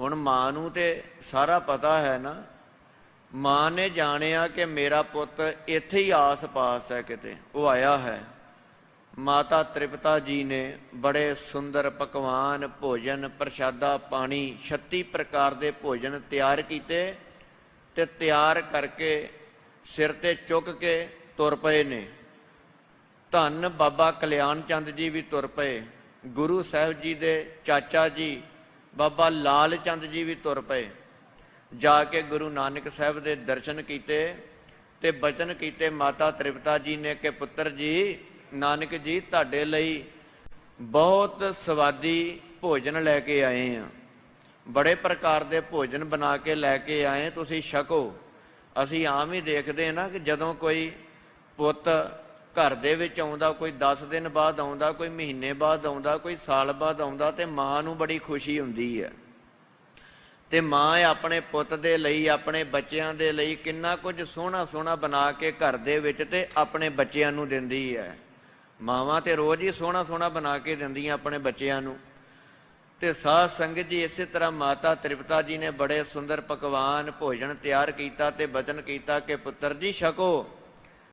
ਹੁਣ ਮਾਂ ਨੂੰ ਤੇ ਸਾਰਾ ਪਤਾ ਹੈ ਨਾ। ਮਾਂ ਨੇ ਜਾਣਿਆ ਕਿ ਮੇਰਾ ਪੁੱਤ ਇੱਥੇ ਹੀ ਆਸ-ਪਾਸ ਹੈ ਕਿਤੇ। ਉਹ ਆਇਆ ਹੈ। ਮਾਤਾ ਤ੍ਰਿਪਤਾ ਜੀ ਨੇ ਬੜੇ ਸੁੰਦਰ ਪਕਵਾਨ, ਭੋਜਨ, ਪ੍ਰਸ਼ਾਦਾ, ਪਾਣੀ 36 ਪ੍ਰਕਾਰ ਦੇ ਭੋਜਨ ਤਿਆਰ ਕੀਤੇ ਤੇ ਤਿਆਰ ਕਰਕੇ ਸਿਰ ਤੇ ਚੁੱਕ ਕੇ ਤੁਰ ਪਏ ਨੇ। ਧੰਨ ਬਾਬਾ ਕਲਿਆਣ ਚੰਦ ਜੀ ਵੀ ਤੁਰ ਪਏ। ਗੁਰੂ ਸਾਹਿਬ ਜੀ ਦੇ ਚਾਚਾ ਜੀ ਬਾਬਾ ਲਾਲ ਚੰਦ ਜੀ ਵੀ ਤੁਰ ਪਏ। ਜਾ ਕੇ ਗੁਰੂ ਨਾਨਕ ਸਾਹਿਬ ਦੇ ਦਰਸ਼ਨ ਕੀਤੇ ਤੇ ਬਚਨ ਕੀਤੇ ਮਾਤਾ ਤ੍ਰਿਪਤਾ ਜੀ ਨੇ ਕਿ ਪੁੱਤਰ ਜੀ, ਨਾਨਕ ਜੀ, ਤੁਹਾਡੇ ਲਈ ਬਹੁਤ ਸਵਾਦੀ ਭੋਜਨ ਲੈ ਕੇ ਆਏ ਆ ਬੜੇ ਪ੍ਰਕਾਰ ਦੇ ਭੋਜਨ ਬਣਾ ਕੇ ਲੈ ਕੇ ਆਏ। ਤੁਸੀਂ ਛਕੋ। ਅਸੀਂ ਆਮ ਹੀ ਦੇਖਦੇ ਹਾਂ ਨਾ ਕਿ ਜਦੋਂ ਕੋਈ ਪੁੱਤ ਘਰ ਦੇ ਵਿੱਚ ਆਉਂਦਾ, ਕੋਈ 10 ਦਿਨ ਬਾਅਦ ਆਉਂਦਾ, ਕੋਈ ਮਹੀਨੇ ਬਾਅਦ ਆਉਂਦਾ, ਕੋਈ ਸਾਲ ਬਾਅਦ ਆਉਂਦਾ ਤੇ ਮਾਂ ਨੂੰ ਬੜੀ ਖੁਸ਼ੀ ਹੁੰਦੀ ਹੈ। ਤੇ ਮਾਂ ਆਪਣੇ ਪੁੱਤ ਦੇ ਲਈ, ਆਪਣੇ ਬੱਚਿਆਂ ਦੇ ਲਈ ਕਿੰਨਾ ਕੁਝ ਸੋਹਣਾ ਸੋਹਣਾ ਬਣਾ ਕੇ ਘਰ ਦੇ ਵਿੱਚ ਤੇ ਆਪਣੇ ਬੱਚਿਆਂ ਨੂੰ ਦਿੰਦੀ ਹੈ। ਮਾਵਾਂ ਤੇ ਰੋਜ਼ ਹੀ ਸੋਹਣਾ ਸੋਹਣਾ ਬਣਾ ਕੇ ਦਿੰਦੀਆਂ ਆਪਣੇ ਬੱਚਿਆਂ ਨੂੰ। ਤੇ ਸਾਧ ਸੰਗਤ ਜੀ ਇਸੇ ਤਰ੍ਹਾਂ ਮਾਤਾ ਤ੍ਰਿਪਤਾ ਜੀ ਨੇ ਬੜੇ ਸੁੰਦਰ ਪਕਵਾਨ ਭੋਜਨ ਤਿਆਰ ਕੀਤਾ ਤੇ ਬਚਨ ਕੀਤਾ ਕਿ ਪੁੱਤਰ ਜੀ ਛਕੋ।